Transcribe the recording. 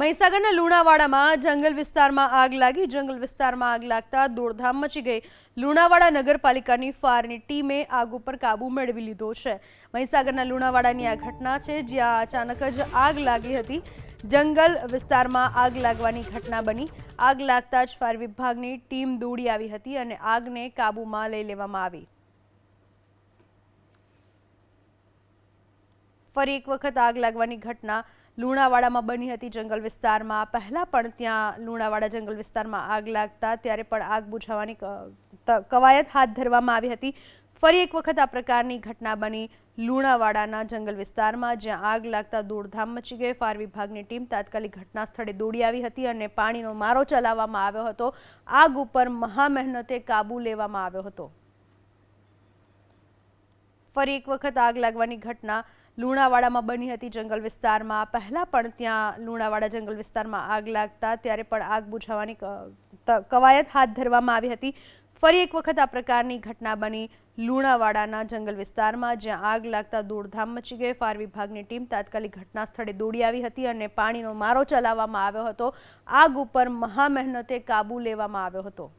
મહીસાગરના લુણાવાડામાં જંગલ વિસ્તારમાં આગ લાગી. જંગલ વિસ્તારમાં આગ લાગતા દોડધામ મચી ગઈ. લુણાવાડા નગરપાલિકાની ફાયરની ટીમે આગ ઉપર કાબુ મેળવી લીધો છે. મહીસાગરના લુણાવાડાની આ ઘટના છે, જ્યાં અચાનક જ આગ લાગી હતી. જંગલ વિસ્તારમાં આગ લાગવાની ઘટના બની. આગ લાગતા જ ફાયર વિભાગની ટીમ દોડી આવી હતી અને આગને કાબૂમાં લઈ લેવામાં આવી. ફરી એક વખત આગ લાગવાની ઘટના લુણાવાડામાં બની હતી જંગલ વિસ્તારમાં. પહેલાં પણ ત્યાં લુણાવાડા જંગલ વિસ્તારમાં આગ લાગતા ત્યારે પણ આગ બુઝાવવાની કવાયત હાથ ધરવામાં આવી હતી. ફરી એક વખત આ પ્રકારની ઘટના બની લુણાવાડાના જંગલ વિસ્તારમાં, જ્યાં આગ લાગતા દોડધામ મચી ગઈ. ફાયર વિભાગની ટીમ તાત્કાલિક ઘટના સ્થળે દોડી આવી હતી અને પાણીનો મારો ચલાવવામાં આવ્યો હતો. આગ ઉપર મહા મહેનતે કાબુ લેવામાં આવ્યો હતો. ફરી એક વખત આગ લાગવાની ઘટના લુણાવાડામાં બની હતી જંગલ વિસ્તારમાં. પહેલાં પણ ત્યાં લુણાવાડા જંગલ વિસ્તારમાં આગ લાગતા ત્યારે પણ આગ બુઝાવવાની કવાયત હાથ ધરવામાં આવી હતી. ફરી એક વખત આ પ્રકારની ઘટના બની લુણાવાડાના જંગલ વિસ્તારમાં, જ્યાં આગ લાગતા દોડધામ મચી ગઈ. ફાયર વિભાગની ટીમ તાત્કાલિક ઘટના સ્થળે દોડી આવી હતી અને પાણીનો મારો ચલાવવામાં આવ્યો હતો. આગ ઉપર મહા મહેનતે કાબુ લેવામાં આવ્યો હતો.